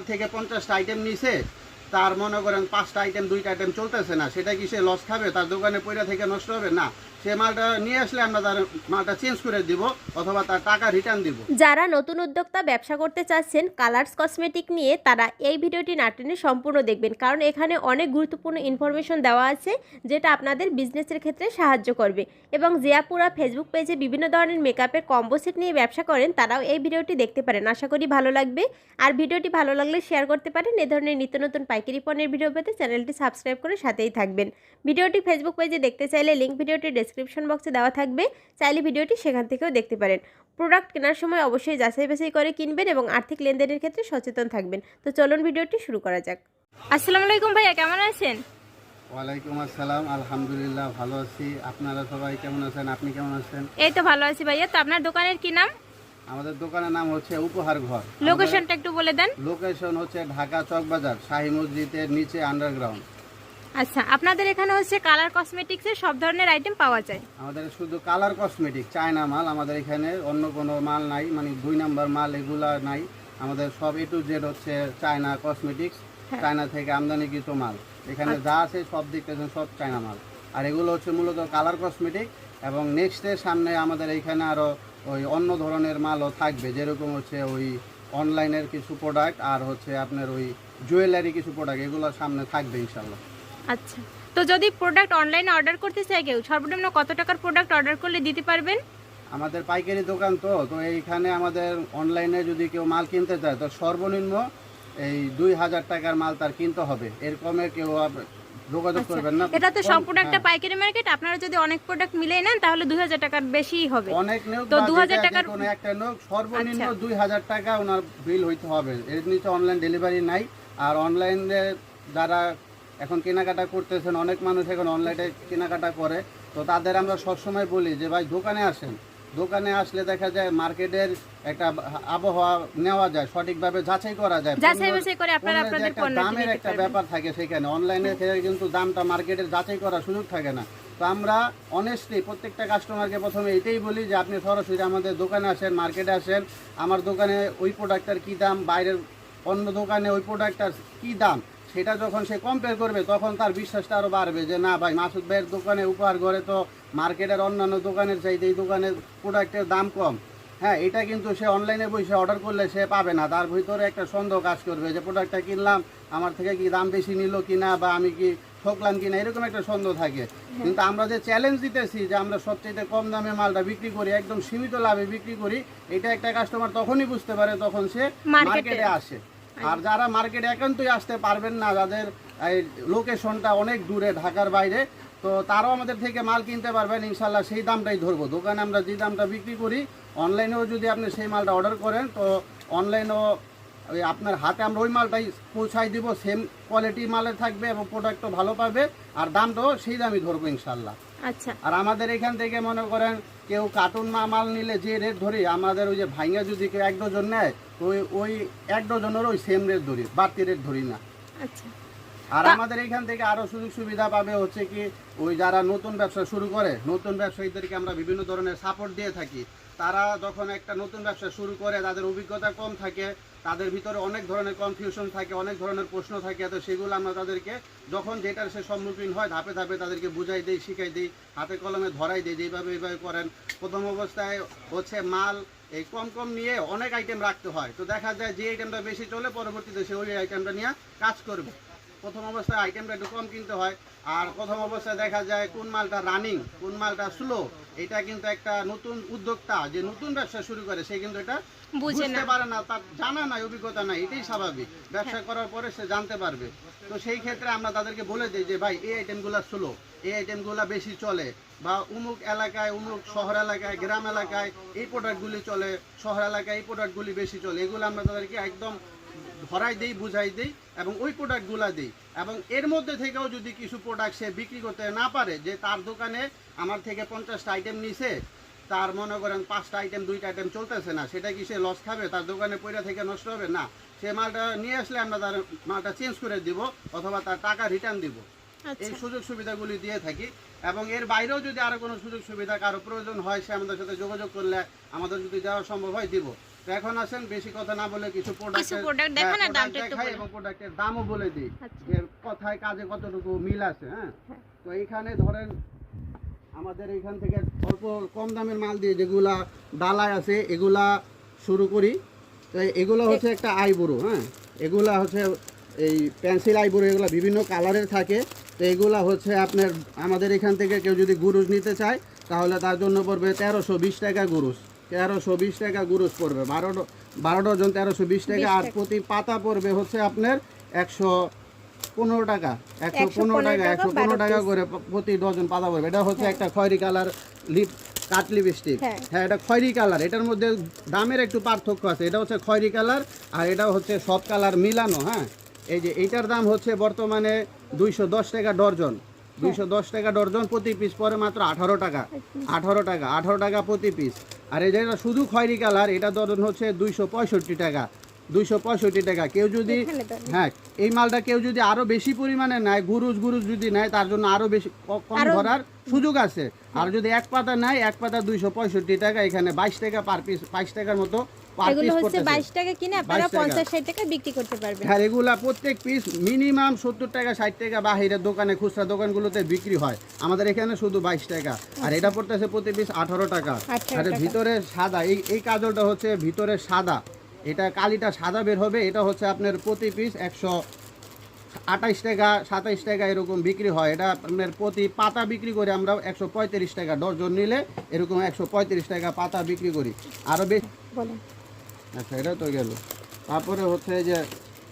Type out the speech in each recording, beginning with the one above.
আমার থেকে পঞ্চাশটা আইটেম নিছে, তার মনে করেন পাঁচটা আইটেম দুইটা আইটেম চলতেছে না। সেটা কি সে লস খাবে? তার দোকানে পয়লা থেকে নষ্ট হবে? না। যারা নতুন উদ্যোক্তা ব্যবসা করতে চাচ্ছেন, কালার্স কসমেটিক নিয়ে তারা এই ভিডিওটি না টেনে সম্পূর্ণ দেখবেন। কারণ এখানে অনেক গুরুত্বপূর্ণ ইনফরমেশন দেওয়া আছে, যেটা আপনাদের বিজনেসের ক্ষেত্রে সাহায্য করবে। এবং যে আপুরা ফেসবুক পেজে বিভিন্ন ধরনের মেকআপের কম্বো সেট নিয়ে ব্যবসা করেন, তারাও এই ভিডিওটি দেখতে পারেন। আশা করি ভালো লাগবে। আর ভিডিওটি ভালো লাগলে শেয়ার করতে পারেন। এ ধরনের নিত্য নতুন পাইকারি পণ্যের ভিডিও পেতে চ্যানেলটি সাবস্ক্রাইব করে সাথেই থাকবেন। ভিডিওটি ফেসবুক পেজে দেখতে চাইলে লিঙ্ক ভিডিওটি ডেসক্রিপশন বক্সে দেওয়া থাকবে। চাইলে ভিডিওটি সেখান থেকেও দেখতে পারেন। প্রোডাক্ট কেনার সময় অবশ্যই যাচাই বাছাই করে কিনবেন এবং আর্থিক লেনদেনের ক্ষেত্রে সচেতন থাকবেন। তো চলুন ভিডিওটি শুরু করা যাক। আসসালামু আলাইকুম ভাইয়া কেমন আছেন? ওয়ালাইকুম আসসালাম আলহামদুলিল্লাহ ভালো আছি। আপনারা সবাই কেমন আছেন? আপনি কেমন আছেন? এই তো ভালো আছি ভাইয়া। তো আপনার দোকানের কি নাম? আমাদের দোকানের নাম হচ্ছে উপহার ঘর। লোকেশনটা একটু বলে দেন। লোকেশন হচ্ছে ঢাকা চকবাজার শাহী মসজিদের নিচে আন্ডারগ্রাউন্ড আচ্ছা আপনাদের এখানে হচ্ছে কালার কসমেটিক্সের সব ধরনের আইটেম পাওয়া যায়? আমাদের শুধু কালার কসমেটিক চায়না মাল আমাদের এখানে অন্য কোনো মাল নাই মানে দুই নাম্বার মাল এগুলা নাই। আমাদের সব এ টু জেড হচ্ছে চায়না কসমেটিক্স হ্যাঁ। চায়না থেকে আমদানিকৃত মাল। এখানে যা আছে সব দিক থেকে সব চায়না মাল। আর এগুলো হচ্ছে মূলত কালার কসমেটিক এবং নেক্সটের সামনে আমাদের এখানে আরও ওই অন্য ধরনের মালও থাকবে যেরকম হচ্ছে ওই অনলাইনের কিছু প্রোডাক্ট আর হচ্ছে আপনার ওই জুয়েলারি কিছু প্রোডাক্ট এগুলো সামনে থাকবে ইনশাল্লাহ আচ্ছা। তো যদি প্রোডাক্ট অনলাইনে অর্ডার করতে চায় কেউ সর্বনিম্ন কত টাকার প্রোডাক্ট অর্ডার করলে দিতে পারবেন? আমাদের পাইকারি দোকান তো তো এইখানে আমাদের অনলাইনে যদি কেউ মাল কিনতে চায় তো সর্বনিম্ন এই দুই হাজার টাকার মাল তার কিনতে হবে। এর কমে কেউ যোগাযোগ করবেন না। আচ্ছা, এটা তো সম্পূর্ণ একটা হ্যাঁ, পাইকারি মার্কেট আপনারা যদি অনেক প্রোডাক্ট মিলে নেন তাহলে দুই হাজার টাকার বেশিই হবে। অনেক নেক তো বা 2000 টাকার- যেকোনো একটা নোক সর্বনিম্ন আচ্ছা। দুই হাজার টাকা ওনার বিল হইতে হবে। এর নিচে অনলাইন ডেলিভারি নাই আর অনলাইনে যারা এখন কেনাকাটা করতেছেন অনেক মানুষ এখন অনলাইনে কেনাকাটা করে। তো তাদের আমরা সবসময় বলি যে ভাই দোকানে আসেন। দোকানে আসলে দেখা যায় মার্কেটের একটা আবহাওয়া নেওয়া যায় সঠিকভাবে যাচাই করা যায়। দামের একটা ব্যাপার থাকে সেখানে। অনলাইনে কিন্তু দামটা মার্কেটের যাচাই করার সুযোগ থাকে না। তো আমরা অনেস্টলি প্রত্যেকটা কাস্টমারকে প্রথমে এটাই বলি যে আপনি সরাসরি আমাদের দোকানে আসেন মার্কেটে আসেন। আমার দোকানে ওই প্রোডাক্টটার কী দাম? বাইরের অন্য দোকানে ওই প্রোডাক্টটার কী দাম? সেটা যখন সে কম্পেয়ার করবে তখন তার বিশ্বাসটা আরও বাড়বে যে না ভাই মাসুদ ভাইয়ের দোকানে উপহার ঘরে তো মার্কেটের অন্যান্য দোকানের চাইতে এই দোকানের প্রোডাক্টের দাম কম। হ্যাঁ এটা কিন্তু সে অনলাইনে বসে অর্ডার করলে সে পাবে না। তার ভিতরে একটা সন্দেহ কাজ করবে যে প্রোডাক্টটা কিনলাম আমার থেকে কি দাম বেশি নিল কিনা বা আমি কি ঠকলাম কিনা? এরকম একটা সন্দেহ থাকে। কিন্তু আমরা যে চ্যালেঞ্জ দিতেছি যে আমরা সবচেয়ে কম দামে মালটা বিক্রি করি একদম সীমিত লাভে বিক্রি করি এটা একটা কাস্টমার তখনই বুঝতে পারে তখন সে মার্কেটে আসে। আর যারা মার্কেটে একান্তই আসতে পারবেন না, যাদের এই লোকেশনটা অনেক দূরে, ঢাকার বাইরে, তো তারাও আমাদের থেকে মাল কিনতে পারবেন ইনশাল্লাহ সেই দামটাই ধরবো। দোকানে আমরা যে দামটা বিক্রি করি অনলাইনেও যদি আপনি সেই মালটা অর্ডার করেন, তো অনলাইনেও ওই আপনার হাতে আমরা ওই মালটাই পৌঁছাই দিব সেম কোয়ালিটি মালের থাকবে এবং প্রোডাক্টও ভালো পাবে, আর দামটাও সেই দামই ধরবো ইনশাল্লাহ আচ্ছা। আর আমাদের এখান থেকে মনে করেন কেউ কার্টুন মাল নিলে যে রেট ধরি আমাদের ওই যে ভাইঙ্গা যদি কেউ এক ডজন নেয় তো ওই ওই এক ডজনের ওই সেম রেট ধরি বাড়তি রেট ধরি না। আচ্ছা। আর আমাদের এখান থেকে আরও সুযোগ সুবিধা পাবে হচ্ছে কি ওই যারা নতুন ব্যবসা শুরু করে নতুন ব্যবসায়ীদেরকে আমরা বিভিন্ন ধরনের সাপোর্ট দিয়ে থাকি। তারা যখন একটা নতুন ব্যবসা শুরু করে তাদের অভিজ্ঞতা কম থাকে তাদের ভিতরে অনেক ধরনের কনফিউশন থাকে, অনেক ধরনের প্রশ্ন থাকে, তো সেগুলো আমরা তাদেরকে যখন যেটার সে সম্মুখীন হয়, ধাপে ধাপে তাদেরকে বুঝাই দিই, শিখাই দিই, হাতে কলমে ধরাই দিই যেভাবে এইভাবে করেন। প্রথম অবস্থায় হচ্ছে মাল এই কম কম নিয়ে অনেক আইটেম রাখতে হয়। তো দেখা যায় যে আইটেমটা বেশি চলে, পরবর্তীতে সে ওই আইটেমটা নিয়ে কাজ করবে। প্রথম অবস্থায় আইটেমটা একটু কম কিনতে হয়। আর প্রথম অবস্থায় দেখা যায় কোন মালটা রানিং কোন মালটা স্লো এটা কিন্তু একটা নতুন উদ্যোক্তা যে নতুন ব্যবসা শুরু করে সে কিন্তু এটা বুঝতে পারে না তার জানা নাই অভিজ্ঞতা নাই এটাই স্বাভাবিক। ব্যবসা করার পরে সে জানতে পারবে। তো সেই ক্ষেত্রে আমরা তাদেরকে বলে দিই যে ভাই এই আইটেমগুলো স্লো এই আইটেমগুলো বেশি চলে। বা উমুক এলাকায় উমুক শহর এলাকায় গ্রাম এলাকায় এই প্রোডাক্টগুলি চলে শহর এলাকায় এই প্রোডাক্টগুলি বেশি চলে। এগুলো আমরা তাদেরকে একদম ধরাই দেই বুঝাই দেই এবং ওই প্রোডাক্টগুলো দিই। এবং এর মধ্যে থেকেও যদি কিছু প্রোডাক্ট সে বিক্রি করতে না পারে যে তার দোকানে আমার থেকে পঞ্চাশটা আইটেম নিছে তার মনে করেন পাঁচটা আইটেম দুইটা আইটেম চলতেছে না সেটা কি সে লস খাবে? তার দোকানে পয়লা থেকে নষ্ট হবে? না। সে মালটা নিয়ে আসলে আমরা তার মালটা চেঞ্জ করে দিব অথবা তার টাকা রিটার্ন দিব। আচ্ছা। এই সুযোগ সুবিধাগুলি দিয়ে থাকি। এবং এর বাইরেও যদি আরও কোনো সুযোগ সুবিধা কারও প্রয়োজন হয় সে আমাদের সাথে যোগাযোগ করলে আমাদের যদি দেওয়া সম্ভব হয় দিব। তো এখন আসেন বেশি কথা না বলে কিছু কিছু product দেখান আর দামটা একটু বলেন। এবং প্রোডাক্টের দামও বলে দিই। আচ্ছা। কথায় কাজে কতটুকু মিল আছে হ্যাঁ? তো এইখানে ধরেন আমাদের এইখান থেকে অল্প কম দামের মাল দিয়ে যেগুলা ডালায় আছে এগুলা শুরু করি। তো এগুলো হচ্ছে একটা আইবুড়ো হ্যাঁ? এগুলা হচ্ছে এই পেন্সিল আইবুড়ো এগুলো বিভিন্ন কালারের থাকে। তো এগুলা হচ্ছে আপনার আমাদের এখান থেকে কেউ যদি গুরুজ নিতে চায় তাহলে তার জন্য পড়বে তেরোশো বিশ টাকা গুরুজ। তেরোশো বিশ টাকা গুরুজ পড়বে। বারো ড- বারো ডজন তেরোশো বিশ টাকা আর প্রতি পাতা পড়বে হচ্ছে আপনার একশো পনেরো টাকা। একশো পনেরো টাকা একশো পনেরো টাকা করে প্রতি ডজন পাতা পড়বে। এটা হচ্ছে একটা খয়েরি কালার লিপ কাট লিপস্টিক। হ্যাঁ। হ্যাঁ এটা খয়েরি কালার। এটার মধ্যে দামের একটু পার্থক্য আছে। এটা হচ্ছে খয়েরি কালার আর এটা হচ্ছে সব কালার মিলানো হ্যাঁ? এই যে এইটার দাম হচ্ছে বর্তমানে দুইশো দশ টাকা ডর্জন। দুইশো দশ টাকা ডর্জন প্রতি পিস পরে মাত্র আঠারো টাকা। আঠারো টাকা আঠারো টাকা প্রতি পিস। আর এই যেটা শুধু খয়েরি কালার এটা ধরুন হচ্ছে দুইশো পঁয়ষট্টি টাকা। দুইশো পঁয়ষট্টি টাকা। কেউ যদি হ্যাঁ এই মালটা কেউ যদি আরও বেশি পরিমাণে নেয় গুরুজ গুরুজ যদি নেয় তার জন্য আরও বেশি কম করার ধরার সুযোগ আছে। আর যদি এক পাতা নেয় এক পাতা দুইশো পঁয়ষট্টি টাকা এখানে বাইশ টাকা পার পিস বাইশ টাকার মতো এগুলো হচ্ছে পড়তেছে বাইশ টাকা কিনে আপনারা 22 টাকা। পঞ্চাশ ষাট টাকা বিক্রি করতে পারবেন। হ্যাঁ এগুলা প্রত্যেক পিস মিনিমাম সত্তর টাকা ষাট টাকা বাহিরের দোকানে খুচরা দোকানগুলোতে বিক্রি হয়। আমাদের এখানে শুধু বাইশ টাকা। আর এটা পড়তেছে প্রতি পিস আঠারো টাকা। আর ভিতরে সাদা এই এই কাজলটা হচ্ছে ভিতরে সাদা। এটা কালিটা সাদা বের হবে এটা হচ্ছে আপনার প্রতি পিস একশো আঠাইশ টাকা সাতাইশ টাকা এরকম বিক্রি হয়। এটা আপনার প্রতি পাতা বিক্রি করি আমরা একশো পঁয়ত্রিশ টাকা। ডজন নিলে এরকম একশো পঁয়ত্রিশ টাকা পাতা বিক্রি করি। আরও বেশি আচ্ছা এটা তো গেল। তারপরে হচ্ছে এই যে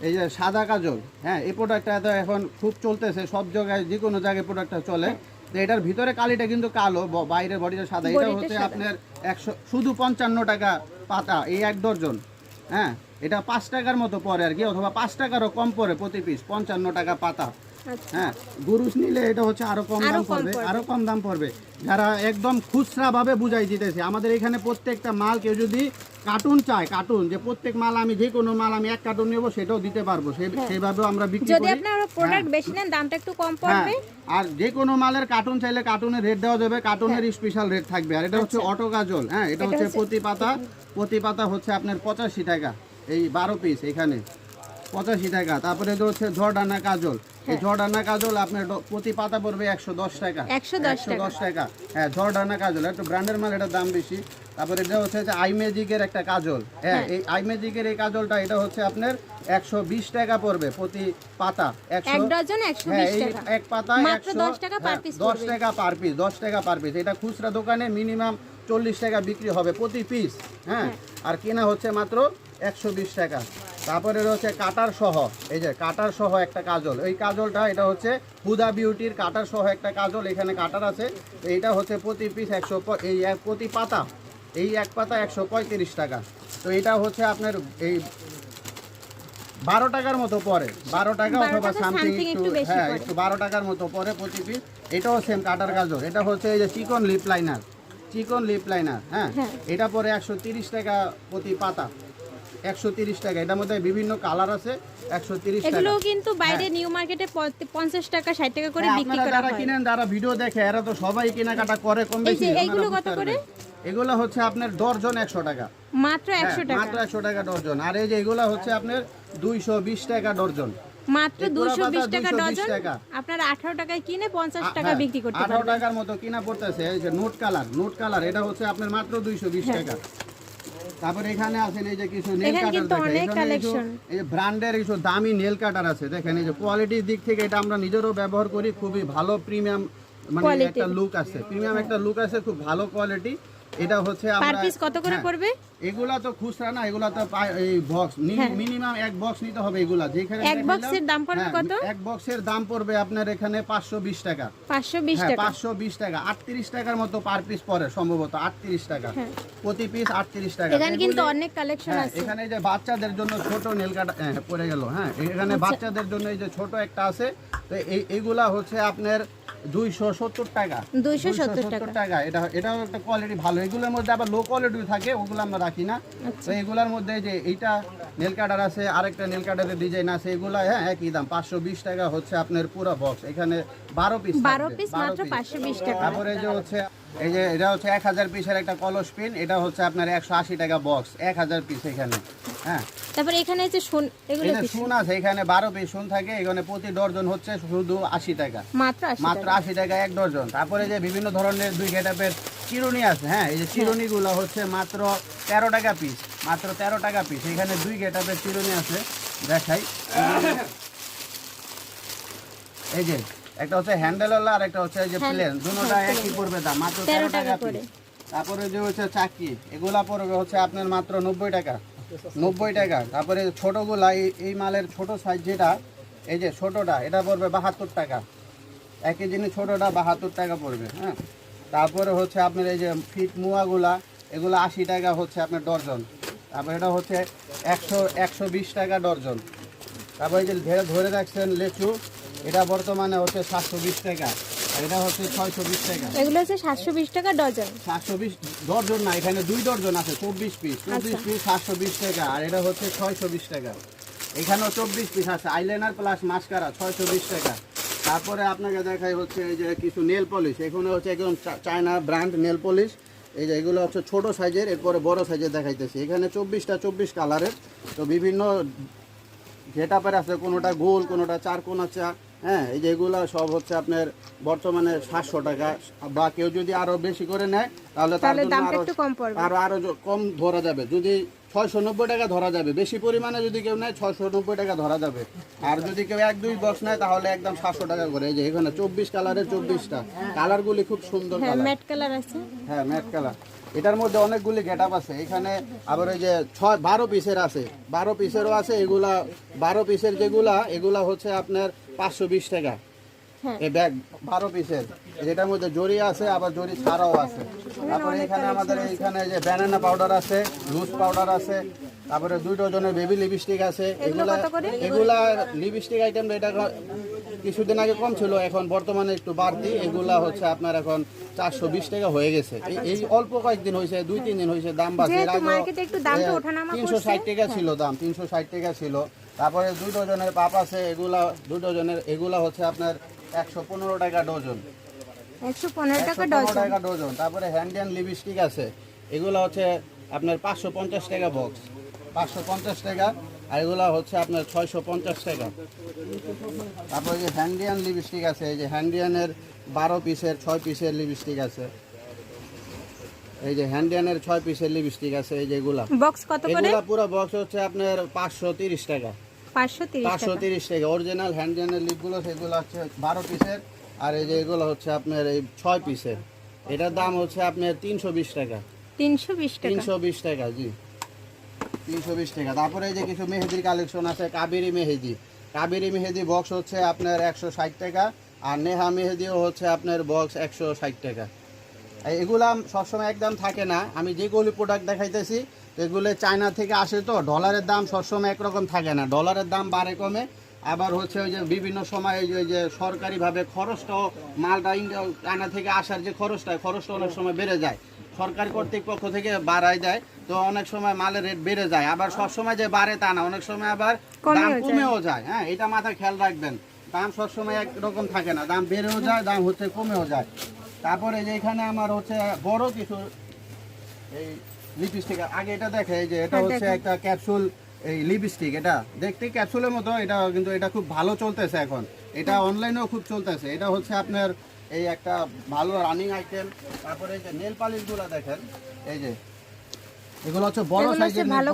এই যে সাদা কাজল হ্যাঁ এই প্রোডাক্টটা তো এখন খুব চলতেছে সব জায়গায় যে কোনো জায়গায় প্রোডাক্টটা চলে। তো এটার ভিতরে কালিটা কিন্তু কালো বাইরের বডিটা সাদা। এটা হচ্ছে আপনার একশো শুধু পঞ্চান্ন টাকা পাতা এই এক ডর্জন হ্যাঁ? এটা পাঁচ টাকার মতো পড়ে আর কি অথবা পাঁচ টাকারও কম পড়ে প্রতি পিস পঞ্চান্ন টাকা পাতা। হ্যাঁ গুরুস নিলে এটা হচ্ছে আরও কম দাম পড়বে। আরও কম দাম পড়বে। যারা একদম খুচরা ভাবে বুঝাই দিতেছে আমাদের এখানে প্রত্যেকটা মাল কেউ যদি কার্টুন চায় কার্টুন যে প্রত্যেক মাল আমি যে কোনো মাল আমি এক কার্টুন নেব সেটাও দিতে পারব সে- সেভাবেও আমরা বিক্রি যদি আপনারা প্রোডাক্ট বেশি নেন দামটা একটু কম হ্যাঁ। পড়বে। আর যে কোনো মালের কার্টুন চাইলে কার্টুনের রেট দেওয়া যাবে কার্টুনের স্পেশাল রেট থাকবে। আর এটা হচ্ছে অটো কাজল হ্যাঁ এটা হচ্ছে- প্রতি পাতা প্রতি পাতা হচ্ছে আপনার পঁচাশি টাকা এই বারো পিস এখানে। পঁচাশি টাকা। তারপরে এটা হচ্ছে ঝড়ডানা কাজল। এই ঝড়ডানা কাজল আপনার প্রতি পাতা পড়বে একশো দশ টাকা। একশো দশ টাকা। হ্যাঁ ঝড়ডানা কাজল। একটু ব্র্যান্ডের মাল এটার দাম বেশি। তারপরে এটা হচ্ছে যে আই ম্যাজিকের একটা কাজল। হ্যাঁ এই আই ম্যাজিকের এই কাজলটা এটা হচ্ছে আপনার একশো বিশ টাকা পড়বে প্রতি পাতা। এক একশো হ্যাঁ এই এক পাতায় মাত্র 100 দশ টাকা per হ্যাঁ, piece দশ টাকা পার পিস দশ টাকা পার পিস এটা খুচরা দোকানে মিনিমাম চল্লিশ টাকা বিক্রি হবে প্রতি পিস হ্যাঁ। আর কেনা হচ্ছে মাত্র একশো বিশ টাকা। তারপরে রয়েছে কাটার সহ। এই যে কাটার সহ একটা কাজল। এই কাজলটা এটা হচ্ছে হুদা বিউটির কাটার সহ একটা কাজল। এখানে কাটার আছে। তো এইটা হচ্ছে প্রতি পিস একশো এই এক প্রতি পাতা। এই এক পাতা একশো পঁয়ত্রিশ টাকা। তো এটা হচ্ছে আপনার এই বারো টাকার মতো পরে। বারো টাকা অথবা সামথিং একটু হ্যাঁ একটু বারো টাকার মতো পরে প্রতি পিস। এটাও সেম কাটার গাজর এটা হচ্ছে এই যে চিকন লিপ লাইনার চিকন লিপ লাইনার হ্যাঁ? হ্যাঁ। এটা পরে একশো তিরিশ টাকা প্রতি পাতা। একশো তিরিশ টাকা। এটার মধ্যে বিভিন্ন কালার আছে একশো তিরিশ টাকা। এগুলো কিন্তু বাইরে নিউ মার্কেটে পঞ্চাশ টাকা ষাট টাকা করে হ্যাঁ, বিক্রি করা যারা হয়। কিনেন যারা ভিডিও দেখে এরা তো সবাই কেনাকাটা করে কম বেশি কত করে? এগুলো হচ্ছে আপনার ডর্জন একশো টাকা। মাত্র হ্যাঁ, একশো টাকা। মাত্র একশো টাকা ডর্জন। আর এই যে এগুলো হচ্ছে আপনার দুইশো বিশ টাকা ডর্জন। মাত্র এই পুরা দুশো পাতা বিশ টাকা 220 ডজন টাকা। আপনারা আঠারো টাকায় কিনে পঞ্চাশ টাকা হ্যাঁ, বিক্রি করতে আঠারো পারবেন। টাকার মতো কিনা পড়তেছে এই যে নোট কালার নোট কালার এটা হচ্ছে আপনার মাত্র দুইশো বিশ টাকা। তারপরে এখানে আছেন এই যে কিছু নেল। কাটার দেখেন এই ব্র্যান্ডের কিছু দামি নেল কাটার আছে দেখেন এই যে কোয়ালিটির দিক থেকে এটা আমরা নিজেরও ব্যবহার করি খুবই ভালো প্রিমিয়াম মানে একটা লুক আছে। প্রিমিয়াম একটা লুক আছে খুব ভালো কোয়ালিটি এটা হচ্ছে পার পিস কত করে হ্যাঁ, পড়বে? এগুলা তো খুচরা না এগুলা তো এই বক্স মিনিমাম এক বক্স নিতে হবে এগুলা। যেখানে হ্যাঁ। এক এর দাম পড়বে হ্যাঁ, কত? এক বক্সের দাম পড়বে আপনার এখানে পাঁচশো বিশ টাকা। পাঁচশো বিশ হ্যাঁ টাকা। পাঁচশো বিশ টাকা। আটত্রিশ টাকার মতো পার পিস পড়ে সম্ভবত আটত্রিশ টাকা। হ্যাঁ। প্রতি পিস আটত্রিশ টাকা। এখানে কিন্তু অনেক কালেকশন হ্যাঁ, আছে। এখানে যে বাচ্চাদের জন্য ছোট নীল কাটা হ্যাঁ, পড়ে গেল হ্যাঁ। এখানে আচ্ছা। বাচ্চাদের জন্য এই যে ছোট একটা আছে তো এই এইগুলা হচ্ছে আপনার দুইশো সত্তর টাকা। 270 টাকা। টাকা এটা এটাও একটা কোয়ালিটি ভালো। এগুলোর মধ্যে আবার লো কোয়ালিটি থাকে ওগুলো আমরা রাখি না। আচ্ছা। তো এগুলার মধ্যে যে এইটা নেল কাটার আছে আরেকটা নেল কাটারের ডিজাইন আছে এগুলা হ্যাঁ একই দাম। পাঁচশো বিশ টাকা হচ্ছে আপনার পুরো বক্স এখানে বারো পিস বারো পিস মাত্র পাঁচশো বিশ টাকা। তারপরে যে হচ্ছে এই যে এটা হচ্ছে এক হাজার পিসের একটা কলস পিন এটা হচ্ছে আপনার একশো আশি টাকা বক্স এক হাজার পিস এখানে হ্যাঁ। তারপর এখানে যে শোন এগুলো শুন আছে এখানে বারো পিস শুন থাকে এখানে প্রতি ডর্জন হচ্ছে শুধু আশি টাকা। মাত্র আশি মাত্র টাকা? আশি টাকা এক ডজন। তারপরে যে বিভিন্ন ধরনের দুই গেটাপের চিরুনি আছে হ্যাঁ এই যে চিরুনিগুলো হচ্ছে মাত্র তেরো টাকা পিস মাত্র তেরো টাকা পিস এখানে দুই গেটাপের চিরুনি আছে দেখাই। এই যে একটা হচ্ছে হ্যান্ডেল আর একটা হচ্ছে এই যে প্লেন দুটোটা একই পড়বে দাম মাত্র 13 টাকা করে। তারপরে যে হচ্ছে চাকি এগুলা পড়বে হচ্ছে আপনার মাত্র নব্বই টাকা। নব্বই টাকা। তারপরে ছোটগুলা এই এই মালের ছোট সাইজ যেটা এই যে ছোটটা এটা পড়বে বাহাত্তর টাকা। একই জিনিস ছোটটা বাহাত্তর টাকা পড়বে হ্যাঁ। তারপরে হচ্ছে আপনার এই যে ফিট মুয়াগুলা এগুলো আশি টাকা হচ্ছে আপনার ডর্জন। তারপরে এটা হচ্ছে একশো একশো বিশ টাকা ডর্জন। তারপরে যে ধরে রাখছেন লেচু এটা বর্তমানে হচ্ছে সাতশো বিশ টাকা। এটা হচ্ছে ছয়শো বিশ টাকা। এগুলো হচ্ছে সাতশো বিশ টাকা ডজন। সাতশো বিশ ডর্জন না এখানে দুই ডর্জন আছে চব্বিশ পিস। চব্বিশ আচ্ছা। পিস সাতশো বিশ টাকা আর এটা হচ্ছে ছয়শো বিশ টাকা। এখানেও চব্বিশ পিস আছে আইলাইনার প্লাস মাস্কারা ছয়শো বিশ টাকা। তারপরে আপনাকে দেখাই হচ্ছে এই যে কিছু নেল পলিশ এখানে হচ্ছে একদম চায়না ব্র্যান্ড নেল পলিশ। এই যে এগুলো হচ্ছে ছোট সাইজের এরপরে বড় সাইজের দেখাইতেছি। এখানে চব্বিশটা চব্বিশ কালারের তো বিভিন্ন গেটাপের আছে কোনোটা গোল কোনোটা চার কোনা চা হ্যাঁ এই যে এগুলা সব হচ্ছে আপনার বর্তমানে সাতশো টাকা। বা কেউ যদি আরও বেশি করে নেয় তাহলে তার জন্য আরও আরও আরও কম ধরা যাবে। যদি ছয়শো নব্বই টাকা ধরা যাবে বেশি পরিমাণে যদি কেউ নেয় ছয়শো নব্বই টাকা ধরা যাবে। আর যদি কেউ এক দুই বক্স নেয় তাহলে একদম সাতশো টাকা করে। এই যে এখানে চব্বিশ কালারের চব্বিশটা। কালারগুলি খুব সুন্দর হ্যাঁ ম্যাট কালার আছে। হ্যাঁ ম্যাট কালার এটার মধ্যে অনেকগুলি গেট আছে। এখানে আবার ওই যে ছয় বারো পিসের আছে। বারো পিসেরও আছে। এগুলা বারো পিসের যেগুলা এগুলা হচ্ছে আপনার পাঁচশো বিশ টাকা। হ্যাঁ। এই ব্যাগ বারো পিসের। যেটার মধ্যে জরি আছে আবার জরি ছাড়াও আছে। তারপরে এখানে আমাদের এইখানে যে ব্যানানা পাউডার আছে লুজ পাউডার আছে তারপরে দুই ডজনের বেবি লিপস্টিক আছে। এগুলা লিপস্টিক আইটেম এটা কিছুদিন আগে কম ছিল এখন বর্তমানে একটু বাড়তি। এগুলা হচ্ছে আপনার এখন চারশো বিশ টাকা হয়ে গেছে। এই- এই অল্প কয়েকদিন হয়েছে দুই তিন দিন হয়েছে দাম বাড়ছে। ওঠানামা তিনশো ষাট টাকা ছিল দাম তিনশো ষাট টাকা ছিল। তারপরে দুই ডজনের পাপ আছে এগুলা দুই ডজনের এগুলা হচ্ছে আপনার একশো পনেরো টাকা ডজন। একশো পনেরো টাকা ডজন। টাকা ডজন। তারপরে হ্যান্ড লিপস্টিক আছে। এগুলো হচ্ছে আপনার পাঁচশো পঞ্চাশ টাকা বক্স পাঁচশো পঞ্চাশ টাকা আর এগুলো হচ্ছে আপনার ছয়শো পঞ্চাশ টাকা। তারপরে যে হ্যান্ডিয়ান লিপস্টিক আছে এই যে হ্যান্ডিয়ানের বারো পিসের ছয় পিসের লিপস্টিক আছে। এই যে হ্যান্ডিয়ানের ছয় পিসের লিপস্টিক আছে এই যেগুলা বক্স কত করে? এগুলা পুরো বক্স হচ্ছে আপনার পাঁচশো তিরিশ টাকা। পাঁচশো তিরিশ টাকা। অরিজিনাল লিপগুলো সেগুলো হচ্ছে বারো পিসের আর এই যে এগুলো হচ্ছে আপনার এই ছয় পিসের এটার দাম হচ্ছে আপনার তিনশো বিশ টাকা। তিনশো বিশ টাকা। তিনশো বিশ টাকা জি। তিনশো বিশ টাকা। তারপরে এই যে কিছু মেহেদির কালেকশন আছে কাবেরি মেহেদি। কাবেরি মেহেদি বক্স হচ্ছে আপনার একশো ষাট টাকা আর নেহা মেহেদিও হচ্ছে আপনার বক্স একশো ষাট টাকা। এগুলা সবসময় একদম থাকে না। আমি যেগুলি প্রোডাক্ট দেখাইতেছি এগুলো চায়না থেকে আসে তো ডলারের দাম সবসময় একরকম থাকে না। ডলারের দাম বাড়ে কমে। আবার হচ্ছে ওই যে বিভিন্ন সময় ওই যে- ওই যে সরকারিভাবে খরচটাও মালটা ইন্ডিয়া চায়না থেকে আসার যে খরচটা খরচটা অনেক সময় বেড়ে যায়। সরকারি কর্তৃপক্ষ থেকে বাড়ায় দেয় তো অনেক সময় মালের রেট বেড়ে যায়। আবার সব সময় যে বাড়ে তা না অনেক সময় আবার দাম কমেও যায়। হ্যাঁ এটা মাথায় খেয়াল রাখবেন। দাম সবসময় একরকম থাকে না। দাম বেড়েও যায় দাম হচ্ছে কমেও যায়। তারপরে যে এখানে আমার হচ্ছে বড় কিছু এই লিপস্টিক আগে এটা দেখে যে এটা হ্যাঁ, হচ্ছে একটা ক্যাপসুল এই লিপস্টিক এটা। দেখতে ক্যাপসুলের মতো এটা কিন্তু এটা খুব ভালো চলতেছে এখন। এটা অনলাইনেও খুব চলতেছে। এটা হচ্ছে আপনার এই একটা ভালো রানিং আইটেম তারপরে এই যে নেল পালিশগুলো দেখেন এই যে। এগুলো হচ্ছে বড় সাইজের ভালো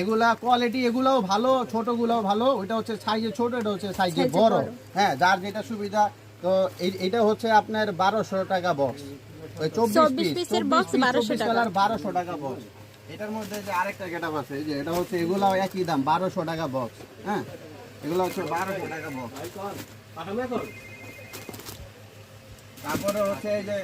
এগুলা কোয়ালিটি এগুলাও ভালো ছোটগুলোও ভালো। ওইটা হচ্ছে সাইজে ছোট এটা হচ্ছে সাইজে বড়। হ্যাঁ যার যেটা সুবিধা তো এটা হচ্ছে আপনার বারোশো টাকা বক্স চব্বিশ পিসের box 1200 টাকা। বারোশো টাকা বক্স এটার মধ্যে যে আরেকটা গেটআপ আছে যে এটা হচ্ছে এগুলাও একই দাম বারোশো টাকা বক্স হ্যাঁ? এগুলো হচ্ছে বারোশো টাকা বক্স তারপরে হচ্ছে এই যে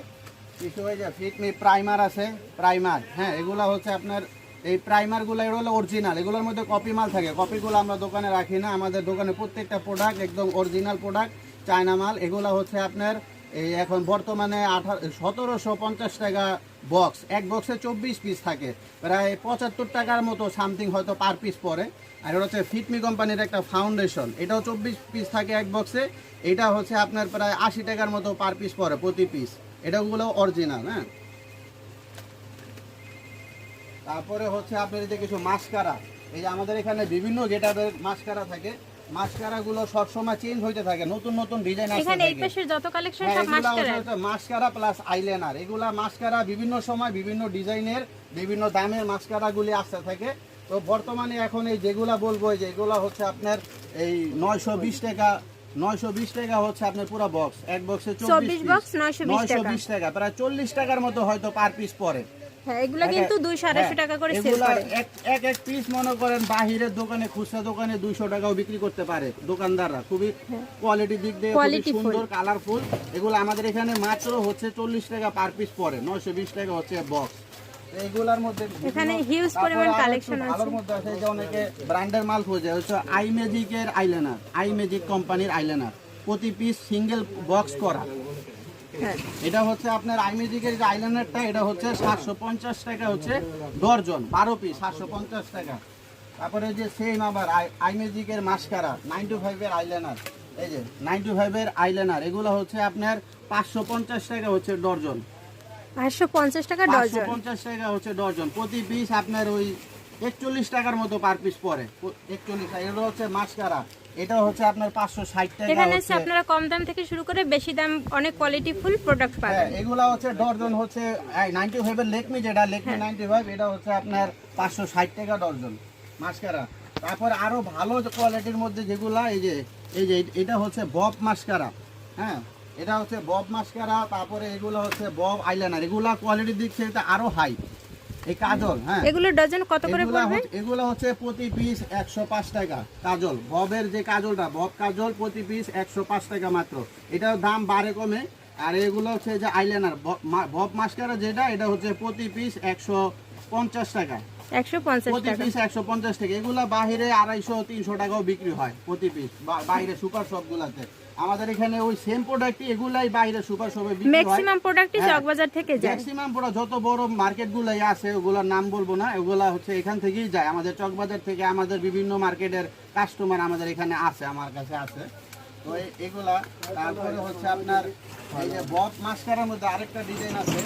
কিছু ওই যে ফিটমি প্রাইমার আছে প্রাইমার হ্যাঁ এগুলো হচ্ছে আপনার এই প্রাইমারগুলো এগুলো হলো অরিজিনাল এগুলোর মধ্যে কপি মাল থাকে। কপিগুলো আমরা দোকানে রাখি না আমাদের দোকানে প্রত্যেকটা প্রোডাক্ট একদম অরিজিনাল প্রোডাক্ট চায়না মাল এগুলো হচ্ছে আপনার এই এখন বর্তমানে আঠারো সতেরোশো পঞ্চাশ টাকা বক্স এক বক্সে চব্বিশ পিস থাকে। প্রায় পঁচাত্তর টাকার মতো সামথিং হয়তো পার পিস পরে আর এটা হচ্ছে ফিটমি কোম্পানির একটা ফাউন্ডেশন এটাও চব্বিশ পিস থাকে এক বক্সে এটা হচ্ছে আপনার প্রায় আশি টাকার মতো পার পিস পড়ে প্রতি পিস এটাগুলো অরিজিনাল হ্যাঁ? তারপরে হচ্ছে আপনার যে কিছু মাস্কারা এই যে আমাদের এখানে বিভিন্ন গেটাবের মাস্কারা থাকে। মাস্কারা গুলো সবসময় চেঞ্জ হইতে থাকে নতুন নতুন ডিজাইন আসতে এখানে এই পাশের যত কালেকশন হ্যাঁ, সব মাস্কারা প্লাস আইলাইনার এগুলা মাস্কারা বিভিন্ন সময় বিভিন্ন ডিজাইনের বিভিন্ন দামের মাস্কারা গুলি আসতে থাকে। তো বর্তমানে এখন এই যেগুলা বলব এই যে এগুলা হচ্ছে আপনার এই নয়শো বিশ টাকা নয়শো বিশ টাকা হচ্ছে আপনার পুরো বক্স এক বক্সে চব্বিশ চব্বিশ box 920 টাকা। বিশ টাকা প্রায় চল্লিশ টাকার মতো হয়তো পার পিস পরে হ্যাঁ এগুলো কিন্তু দুইশো আড়াইশো হ্যাঁ, টাকা করে সেল করে এক এক এক পিস মনে করেন বাহিরের দোকানে খুচরা দোকানে দুইশো টাকাও বিক্রি করতে পারে দোকানদাররা। খুবই কোয়ালিটির দিক দিয়ে খুবই হ্যাঁ। সুন্দর কালারফুল এগুলো আমাদের এখানে মাত্র হচ্ছে চল্লিশ টাকা পার পিস টাকা হচ্ছে বক্স এইগুলার মধ্যে এখানে huge তারপরে পরিমাণ আরও আছে। ভালোর মধ্যে আছে যে অনেকে ব্র্যান্ডের মাল খোঁজে হচ্ছে আই ম্যাজিকের আইলাইনার আই ম্যাজিক কোম্পানির আইলাইনার প্রতি পিস সিঙ্গেল বক্স করা। হ্যাঁ এটা হচ্ছে আপনার আইমেজিকের যে আইলাইনারটা এটা হচ্ছে সাতশো পঞ্চাশ টাকা হচ্ছে ডর্জন বারো পিস সাতশো পঞ্চাশ টাকা। তারপরে যে সেম আবার আইমেজিকের মাস্কারা নাইন টু ফাইভের আইলাইনার এই যে নাইন টু ফাইভের আইলাইনার এগুলো হচ্ছে আপনার পাঁচশো পঞ্চাশ টাকা হচ্ছে ডর্জন। পাঁচশো পঞ্চাশ টাকা পাঁচশো পঞ্চাশ টাকা হচ্ছে ডর্জন। প্রতি পিস আপনার ওই একচল্লিশ টাকার মতো পার পিস পরে একচল্লিশ টাকা এটা হচ্ছে মাস্কারা। এটা হচ্ছে আপনার পাঁচশো ষাট টাকা এখানে হচ্ছে আপনারা কম দাম থেকে শুরু করে বেশি দাম অনেক কোয়ালিটি ফুল প্রোডাক্ট হ্যাঁ পাবেন। এগুলা হচ্ছে ডর্জন হচ্ছে নাইনটি ফাইভের লেকমি যেটা লেকমি হ্যাঁ। নাইনটি ফাইভ এটা হচ্ছে আপনার পাঁচশো ষাট টাকা ডর্জন মাস্কারা। তারপর আরও ভালো কোয়ালিটির মধ্যে যেগুলা এই যে এই যে এটা হচ্ছে বব মাস্কারা হ্যাঁ? এটা হচ্ছে বব মাস্কারা তারপরে এগুলো হচ্ছে বব আইলাইনার এগুলা কোয়ালিটির দিক থেকে আরও হাই এই কাজল হ্যাঁ। এগুলো ডজন কত করে পড়বে? হচ্ছে- এগুলো হচ্ছে প্রতি পিস একশো পাঁচ টাকা। কাজল ববের যে কাজলটা বব কাজল প্রতি পিস একশো পাঁচ টাকা মাত্র। এটার দাম বাড়ে কমে। আর এগুলো হচ্ছে যে আইলাইনার বব মাস্কারা যেটা এটা হচ্ছে প্রতি পিস একশো পঞ্চাশ টাকা। একশো পঞ্চাশ প্রতি পিস একশো পঞ্চাশ টাকা। এগুলা বাহিরে আড়াইশো তিনশো টাকাও বিক্রি হয় প্রতি পিস বাইরে সুপার শপ গুলাতে আমাদের এখানে ওই সেম প্রোডাক্টই এগুলাই বাইরে সুপার শপে বিক্রি হয়। ম্যাক্সিমাম প্রোডাক্টই। চকবাজার থেকে যায়। ম্যাক্সিমাম পুরো যত বড় মার্কেটগুলাই আছে ওগুলোর নাম বলব না ওগুলা হচ্ছে এখান থেকেই যায়। আমাদের চকবাজার থেকে আমাদের বিভিন্ন মার্কেটের কাস্টমার আমাদের এখানে আছে আমার কাছে আছে তো এগুলা তারপরে হচ্ছে আপনার এই যে বব মাস্কারের মধ্যে আরেকটা ডিজাইন আছে।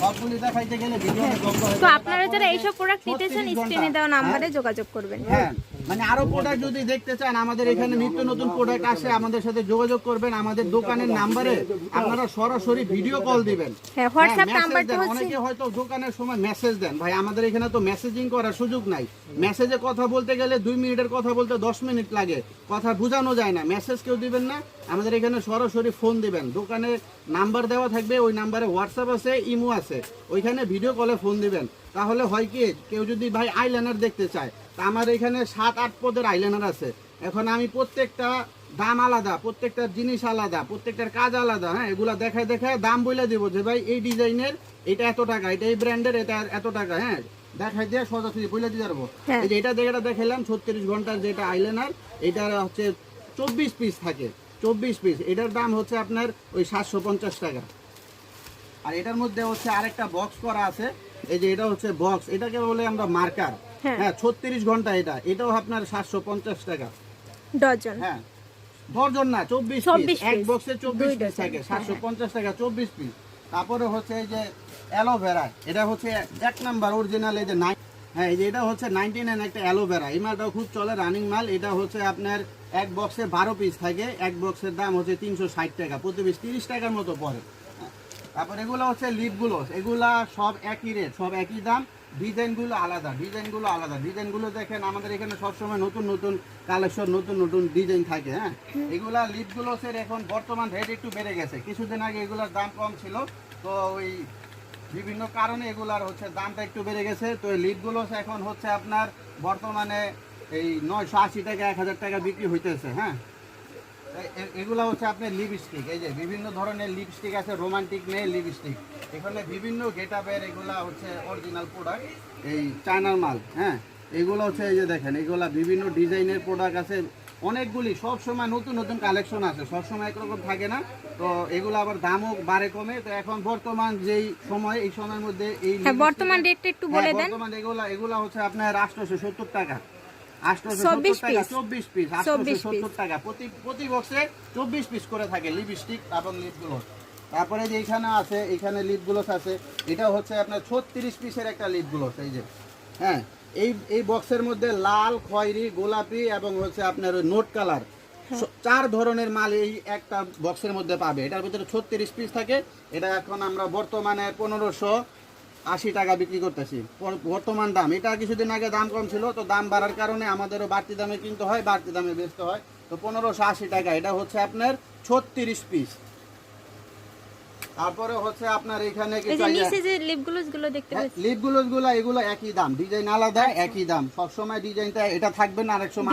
সবগুলি দেখাইতে গেলে ভিডিও হয়ে। তো আপনারা যারা এইসব প্রোডাক্ট নিতে চান স্ক্রিনে দেওয়া নাম্বারে হ্যাঁ? যোগাযোগ করবেন। হ্যাঁ। মানে আরও প্রোডাক্ট যদি দেখতে চান আমাদের এখানে নিত্য নতুন প্রোডাক্ট আসে আমাদের সাথে যোগাযোগ করবেন আমাদের দোকানের নাম্বারে আপনারা সরাসরি ভিডিও কল দিবেন। হ্যাঁ হ্যাঁ, অনেকে হয়তো দোকানের সময় মেসেজ দেন। ভাই আমাদের এখানে তো মেসেজিং করার সুযোগ নাই। মেসেজে কথা বলতে গেলে দুই মিনিটের কথা বলতে দশ মিনিট লাগে। কথা বোঝানো যায় না। মেসেজ কেউ দিবেন না। আমাদের এখানে সরাসরি ফোন দিবেন। দোকানে নাম্বার দেওয়া থাকবে ওই নাম্বারে হোয়াটসঅ্যাপ আছে ইমো আছে। ওইখানে ভিডিও কলে ফোন দিবেন। তাহলে হয় কি কেউ যদি ভাই আইলাইনার দেখতে চায় আমার এখানে সাত আট পদের আইলাইনার আছে। এখন আমি প্রত্যেকটা দাম আলাদা প্রত্যেকটা জিনিস আলাদা প্রত্যেকটার কাজ আলাদা হ্যাঁ? এগুলা দেখায় দেখায় দাম বলে দিব যে ভাই এই ডিজাইনের এটা এত টাকা এটা এই ব্র্যান্ডের এটা এত টাকা হ্যাঁ? দেখাই দিয়ে সোজাসুজি বলে দিতে পারব। হ্যাঁ। এই যে এটা যেটা দেখাইলাম ছত্রিশ ঘণ্টার যেটা আইলাইনার এটা হচ্ছে চব্বিশ পিস থাকে চব্বিশ পিস এটার দাম হচ্ছে আপনার ওই সাতশো পঞ্চাশ টাকা। আর এটার মধ্যে হচ্ছে আরেকটা বক্স করা আছে এই যে এটা হচ্ছে বক্স এটাকে বলে আমরা মার্কার হ্যাঁ। হ্যাঁ ছত্রিশ ঘণ্টা এটা। এটাও আপনার সাতশো পঞ্চাশ টাকা। ডজন। হ্যাঁ। দশজন না চব্বিশ 24 পিস এক বক্সে চব্বিশ পিস থাকে হ্যাঁ, সাতশো পঞ্চাশ টাকা চব্বিশ পিস তারপরে হচ্ছে এই যে অ্যালোভেরা এটা হচ্ছে এক নাম্বার অরিজিনাল এই যে নাইন হ্যাঁ এই যে এটা হচ্ছে নাইনটি নাইন একটা অ্যালোভেরা এই মালটাও খুব চলে রানিং মাল। এটা হচ্ছে আপনার এক বক্সে বারো পিস থাকে। এক বক্সের দাম হচ্ছে তিনশো ষাট টাকা। প্রতি পিস তিরিশ টাকার মতো পড়ে। হ্যাঁ। তারপর এগুলো হচ্ছে লিপগুলো এগুলা সব একই রেট সব একই দাম। ডিজাইনগুলো আলাদা ডিজাইনগুলো আলাদা। ডিজাইনগুলো দেখেন আমাদের এখানে সবসময় নতুন নতুন কালেকশন নতুন নতুন ডিজাইন থাকে হ্যাঁ? এগুলা লিপগুলো স্যার এখন বর্তমান রেট একটু বেড়ে গেছে। কিছুদিন আগে এগুলোর দাম কম ছিল তো ওই বিভিন্ন কারণে এগুলার হচ্ছে দামটা একটু বেড়ে গেছে। তো এই লিপগুলো এখন হচ্ছে আপনার বর্তমানে এই নয়শো আশি টাকা এক হাজার টাকা বিক্রি হইতেছে হ্যাঁ? এগুলো হচ্ছে আপনার লিপস্টিক এই যে বিভিন্ন ধরনের লিপস্টিক আছে রোমান্টিক মেয়ে লিপস্টিক এখানে বিভিন্ন গেটাপের এগুলা হচ্ছে অরিজিনাল প্রোডাক্ট এই চায়নার মাল হ্যাঁ? এগুলো হচ্ছে এই যে দেখেন এগুলা বিভিন্ন ডিজাইনের প্রোডাক্ট আছে অনেকগুলি সব সময় নতুন নতুন কালেকশন আছে সব সময় একরকম থাকে না। তো এগুলো আবার দামও বাড়ে কমে তো এখন বর্তমান যেই সময় এই সময়ের মধ্যে এই হ্যাঁ বর্তমান রেটটা একটু বলে হ্যাঁ, দেন। বর্তমানে এগুলা এগুলা হচ্ছে আপনার আটশোশো সত্তর টাকা। আটশোশো 24 সত্তর টাকা piece। চব্বিশ পিস 24 আটশোশো piece। সত্তর টাকা। প্রতি প্রতি বক্সে চব্বিশ পিস করে থাকে লিপস্টিক এবং লিপগুলো তারপরে যে এখানে আছে এখানে লিপ গ্লোস আছে এটা হচ্ছে আপনার ছত্রিশ পিসের একটা লিপ গ্লোস এই যে। হ্যাঁ এই এই বক্সের মধ্যে লাল খয়েরি গোলাপি এবং হচ্ছে আপনার নোট কালার চার ধরনের মাল এই একটা বক্সের মধ্যে পাবে। এটার ভিতরে ছত্রিশ পিস থাকে। এটা এখন আমরা বর্তমানে পনেরোশো আশি টাকা বিক্রি করতেছি। বর্তমান দাম। এটা কিছুদিন আগে দাম কম ছিল তো দাম বাড়ার কারণে আমাদেরও বাড়তি দামে কিনতে হয় বাড়তি দামে বেচতে হয়। তো পনেরোশো আশি টাকা এটা হচ্ছে আপনার ছত্রিশ পিস তারপরে হচ্ছে আপনার এখানে যে লিপগুলো গুলো এগুলো একই দাম। ডিজাইন আলাদা একই দাম। সবসময় ডিজাইনটা এটা থাকবে না আরেক সময়।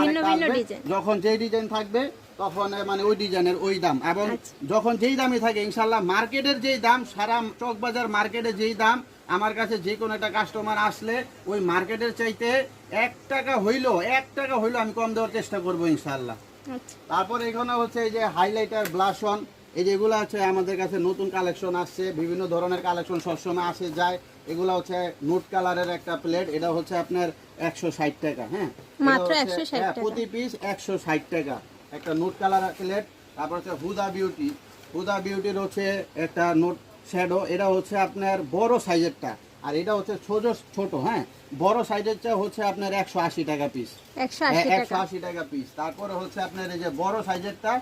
যখন যে ডিজাইন থাকবে তখন মানে ওই ডিজাইনের ওই দাম। এবং আচ্ছা। যখন যেই দামে থাকে ইনশাল্লাহ মার্কেটের যেই দাম সারা চকবাজার মার্কেটে যেই দাম আমার কাছে যে কোনো একটা কাস্টমার আসলে ওই মার্কেটের চাইতে এক টাকা হইল এক টাকা হইল আমি কম দেওয়ার চেষ্টা করব ইনশাল্লাহ আচ্ছা। তারপর এখানে হচ্ছে এই যে হাইলাইটার ব্লাশন এই যেগুলো আছে আমাদের কাছে নতুন কালেকশন আসছে বিভিন্ন ধরনের কালেকশন সবসময় আসে যায়। এগুলো হচ্ছে নোট কালারের একটা প্লেট এটা হচ্ছে আপনার একশো ষাট টাকা হ্যাঁ? মাত্র এটা হচ্ছে- 160 হ্যাঁ, টাকা। প্রতি পিস একশো ষাট টাকা। একটা নোট কালার প্লেট তারপর হচ্ছে হুদা বিউটি। হুদা বিউটির হচ্ছে একটা নোট শ্যাডো এটা হচ্ছে আপনার বড় সাইজেরটা। আর এটা হচ্ছে ছোট ছোট হ্যাঁ? বড় সাইজেরটা হচ্ছে আপনার একশো আশি টাকা পিস একশো আশি হ্যাঁ, একশো টাকা আশি টাকা পিস তারপরে হচ্ছে আপনার এই যে বড় সাইজেরটা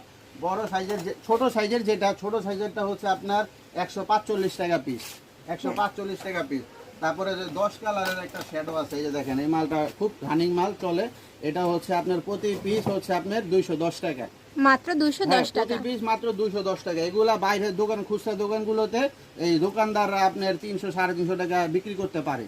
বড় সাইজের যে ছোট সাইজের যেটা ছোট সাইজেরটা হচ্ছে আপনার একশো পাঁচচল্লিশ টাকা পিস একশো পাঁচচল্লিশ টাকা পিস তারপরে যে দশ কালারের একটা শ্যাডো আছে এই যে দেখেন এই মালটা খুব রানিং মাল চলে। এটা হচ্ছে আপনার প্রতি পিস হচ্ছে আপনার দুইশো দশ টাকা। মাত্র দুশো হ্যাঁ, দশ টাকা। প্রতি পিস মাত্র দুইশো দশ টাকা। এগুলা বাইরের দোকান খুচরা দোকানগুলোতে এই দোকানদাররা আপনার তিনশো সাড়ে তিনশো টাকা বিক্রি করতে পারে।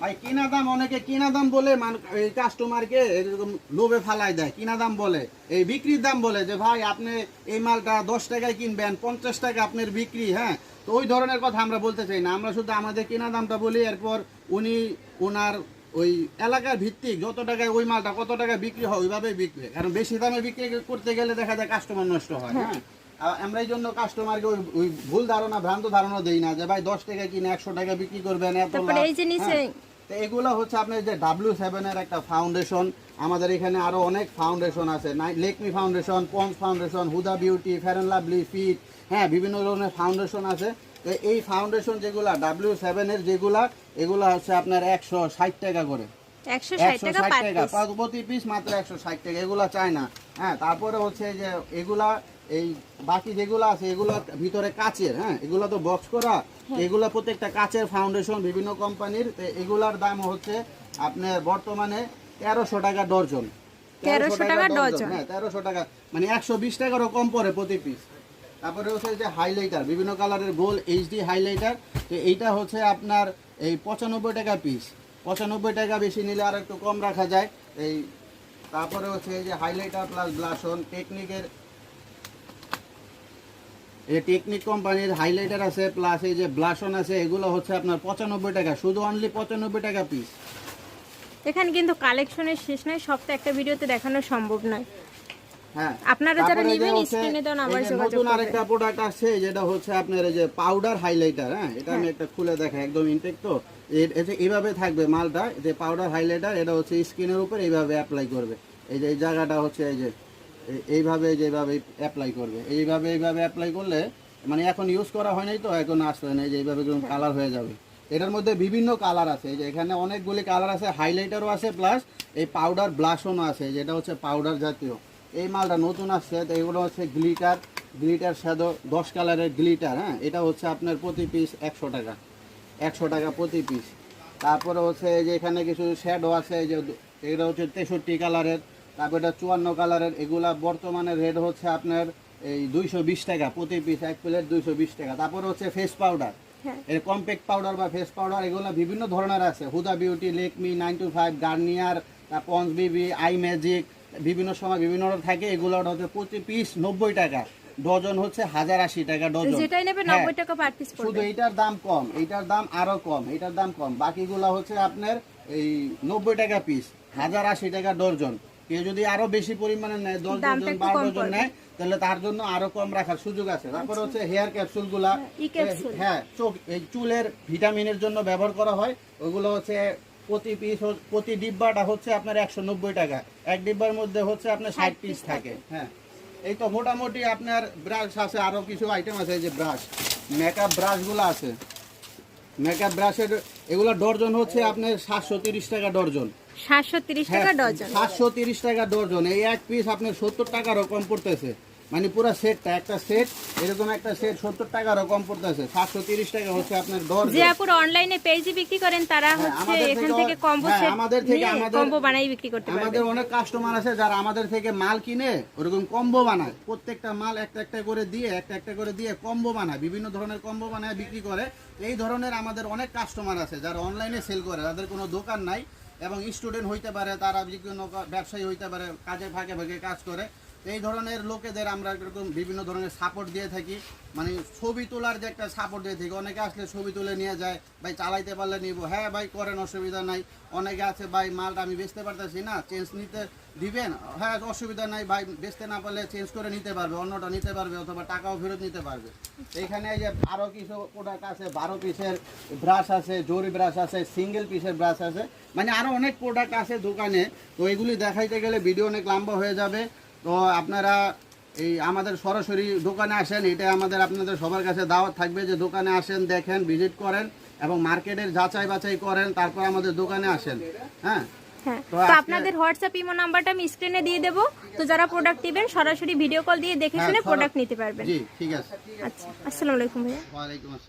ভাই কিনা দাম অনেকে কিনা দাম বলে এই কাস্টমারকে এরকম লোভে ফালাই দেয় কিনা দাম বলে এই বিক্রির দাম বলে যে ভাই আপনি এই মালটা দশ টাকায় কিনবেন পঞ্চাশ টাকা আপনার বিক্রি হ্যাঁ তো ওই ধরনের কথা আমরা বলতে চাই না আমরা শুধু আমাদের কিনা দামটা বলি এরপর উনি ওনার ওই এলাকার ভিত্তিক যত টাকায় ওই মালটা কত টাকা বিক্রি হয় ওইভাবেই বিক্রি। কারণ বেশি দামে বিক্রি করতে গেলে দেখা যায় কাস্টমার নষ্ট হয় হ্যাঁ আমরা এই জন্য কাস্টমারকে ওই ভুল ধারণা ভ্রান্ত ধারণা দেই না যে ভাই দশ টাকা কিনে একশো টাকা বিক্রি করবেন এত এই যে নিচে। তো এগুলো হচ্ছে আপনার যে ডাব্লিউ সেভেনের একটা ফাউন্ডেশন আমাদের এখানে আরও অনেক ফাউন্ডেশন আছে। Lakme foundation Ponds foundation Huda Beauty Fair Lovely fit হ্যাঁ বিভিন্ন ধরনের ফাউন্ডেশন আছে। তো এই ফাউন্ডেশন যেগুলা ডাব্লিউ সেভেনের যেগুলা এগুলা হচ্ছে আপনার একশো ষাট টাকা করে। একশো ষাট টাকা প্রতি পিস মাত্র একশো ষাট টাকা এগুলা চায় না। হ্যাঁ তারপরে হচ্ছে যে এগুলা এই বাকি যেগুলো আছে এগুলো ভিতরে কাচের হ্যাঁ? এগুলো তো বক্স করা। এগুলো প্রত্যেকটা কাচের ফাউন্ডেশন বিভিন্ন কোম্পানির তো এগুলার দাম হচ্ছে আপনার বর্তমানে তেরোশো টাকা ডর্জন 1300 টাকা। হ্যাঁ তেরোশো টাকা। মানে একশো বিশ টাকারও কম পড়ে প্রতি পিস তারপরে হচ্ছে যে হাইলাইটার বিভিন্ন কালারের গোল এইচডি হাইলাইটার তো এইটা হচ্ছে আপনার এই পঁচানব্বই টাকা পিস পঁচানব্বই টাকা বেশি নিলে আর একটু কম রাখা যায়। এই তারপরে হচ্ছে এই যে হাইলাইটার প্লাস ব্লাশন টেকনিকের এই টেকনিক কোম্পানির হাইলাইটার আছে প্লাস এই যে ব্লাশন আছে এগুলো হচ্ছে আপনার পঁচানব্বই টাকা শুধু অনলি পঁচানব্বই টাকা পিস এখানে কিন্তু কালেকশনের শেষ নয় সব তো একটা ভিডিওতে দেখানো সম্ভব নয়। হ্যাঁ আপনারা যারা নেবেন স্ক্রিনে দেওয়া নাম্বার এই যে নতুন আরেকটা প্রোডাক্ট আসছে যেটা হচ্ছে আপনার এই যে পাউডার হাইলাইটার হ্যাঁ এটা আমি একটা খুলে একদম ইনটেক তো। এইভাবে থাকবে মালটা যে পাউডার হাইলাইটার এটা হচ্ছে স্কিনের উপর এইভাবে অ্যাপ্লাই করবে। এই যে এই জায়গাটা হচ্ছে এই যে এইভাবে যেভাবে অ্যাপ্লাই করবে, এইভাবে এইভাবে অ্যাপ্লাই করলে মানে এখন ইউজ করা হয় নাই তো, এখন আসবে না এই যে এইভাবে কালার হয়ে যাবে। এটার মধ্যে বিভিন্ন কালার আছে যে এখানে অনেকগুলি কালার আছে হাইলাইটারও আছে প্লাস এই পাউডার ব্লাশনও আছে, যেটা হচ্ছে পাউডার জাতীয়। এই মালটা নতুন আসছে, তো এগুলো হচ্ছে গ্লিটার গ্লিটার শ্যাদো দশ কালারের গ্লিটার হ্যাঁ? এটা হচ্ছে আপনার প্রতি পিস একশো টাকা একশো টাকা প্রতি পিস তারপরে হচ্ছে যে এখানে কিছু শ্যাডো আছে যে এটা হচ্ছে তেষট্টি কালারের তারপর এটা চুয়ান্ন কালারের এগুলা বর্তমানে রেট হচ্ছে আপনার এই দুইশো বিশ টাকা প্রতি পিস এক প্লেট দুইশো বিশ টাকা। তারপর হচ্ছে ফেস পাউডার হ্যাঁ। এর কম্প্যাক্ট পাউডার বা ফেস পাউডার এগুলো বিভিন্ন ধরনের আছে। Huda Beauty Lakme nine two five Garnier পঞ্চ বিবি আই ম্যাজিক বিভিন্ন সময় বিভিন্ন থাকে। এগুলো হচ্ছে প্রতি পিস নব্বই টাকা। ডজন হচ্ছে হাজার আশি টাকা ডজন। যেটাই নেবে হ্যাঁ। নব্বই টাকা পার পিস শুধু এইটার দাম কম। এইটার দাম আরও কম। এইটার দাম কম। বাকিগুলো হচ্ছে আপনার এই নব্বই টাকা পিস হাজার আশি টাকা ডর্জন কেউ যদি আরও বেশি পরিমাণে নেয় দশ ডজন বারো ডজন নেয় তাহলে তার জন্য আরও কম রাখার সুযোগ আছে। তারপর হচ্ছে হেয়ার ক্যাপসুলগুলা হ্যাঁ চোখ এই চুলের ভিটামিনের জন্য ব্যবহার করা হয়। ওগুলো হচ্ছে প্রতি পিস প্রতি ডিব্বাটা হচ্ছে আপনার একশো নব্বই টাকা। এক ডিব্বার মধ্যে হচ্ছে আপনার ষাট পিস থাকে। হ্যাঁ। এই তো মোটামুটি আপনার ব্রাশ আছে আরও কিছু আইটেম আছে এই যে ব্রাশ মেকআপ ব্রাশগুলো আছে। মেকআপ ব্রাশের এগুলো ডর্জন হচ্ছে আপনার সাতশো তিরিশ টাকা ডর্জন। সাতশো তিরিশ টাকা ডজন। টাকা এই এক পিস আপনার সত্তর টাকারও কম পড়তেছে। মানে পুরো সেটটা একটা সেট এরকম একটা সেট সত্তর টাকারও কম পড়তেছে। সাতশো তিরিশ টাকা হচ্ছে আপনার যে আপুর অনলাইনে পেজে বিক্রি করেন তারা হচ্ছে এখান থেকে- কম্বো হ্যাঁ, সেট আমাদের থেকে আমাদের- কম্বো বানাই বিক্রি করতে পারবে আমাদের অনেক কাস্টমার আছে যারা আমাদের থেকে মাল কিনে ওরকম কম্বো বানায়। প্রত্যেকটা মাল একটা একটা করে দিয়ে একটা একটা করে দিয়ে কম্বো বানায় বিভিন্ন ধরনের কম্বো বানায় বিক্রি করে। এই ধরনের আমাদের অনেক কাস্টমার আছে যারা অনলাইনে সেল করে তাদের কোনো দোকান নাই। এবং স্টুডেন্ট হইতে পারে, তারা যে কোনো ব্যবসায়ী হইতে পারে কাজে ফাঁকে ফাঁকে কাজ করে। এই ধরনের লোকেদের আমরা এরকম বিভিন্ন ধরনের সাপোর্ট দিয়ে থাকি। মানে ছবি তোলার যে একটা সাপোর্ট দিয়ে থাকি। অনেকে আসলে ছবি তুলে নিয়ে যায়, ভাই চালাইতে পারলে নিব। হ্যাঁ ভাই করেন, অসুবিধা নাই। অনেকে আছে, ভাই মালটা আমি বেচতে পারতেছি না চেঞ্জ নিতে দিবেন? হ্যাঁ অসুবিধা নাই, ভাই বেচতে না পারলে চেঞ্জ করে নিতে পারবে, অন্যটা নিতে পারবে অথবা টাকাও ফেরত নিতে পারবে। এইখানে এই যে বারো কিছু প্রোডাক্ট আছে, বারো পিসের ব্রাশ আছে, জরি ব্রাশ আছে সিঙ্গেল পিসের ব্রাশ আছে। মানে আরও অনেক প্রোডাক্ট আছে দোকানে। তো এগুলি দেখাইতে গেলে ভিডিও অনেক লম্বা হয়ে যাবে। তো আপনারা এই আমাদের সরাসরি দোকানে আসেন এটা আমাদের আপনাদের সবার কাছে দাওয়াত থাকবে যে দোকানে আসেন দেখেন ভিজিট করেন এবং মার্কেটের যাচাই বাছাই করেন তারপর আমাদের দোকানে আসেন। হ্যাঁ? হ্যাঁ তো আপনাদের হোয়াটসঅ্যাপ ইমো নাম্বারটা আমি স্ক্রিনে দিয়ে দেবো। তো যারা প্রোডাক্ট নেবেন সরাসরি ভিডিও কল দিয়ে দেখে হ্যাঁ, শুনে প্রোডাক্ট নিতে পারবেন। জি ঠিক আছে। আচ্ছা আসসালামু আলাইকুম ভাইয়া। আসসালাম।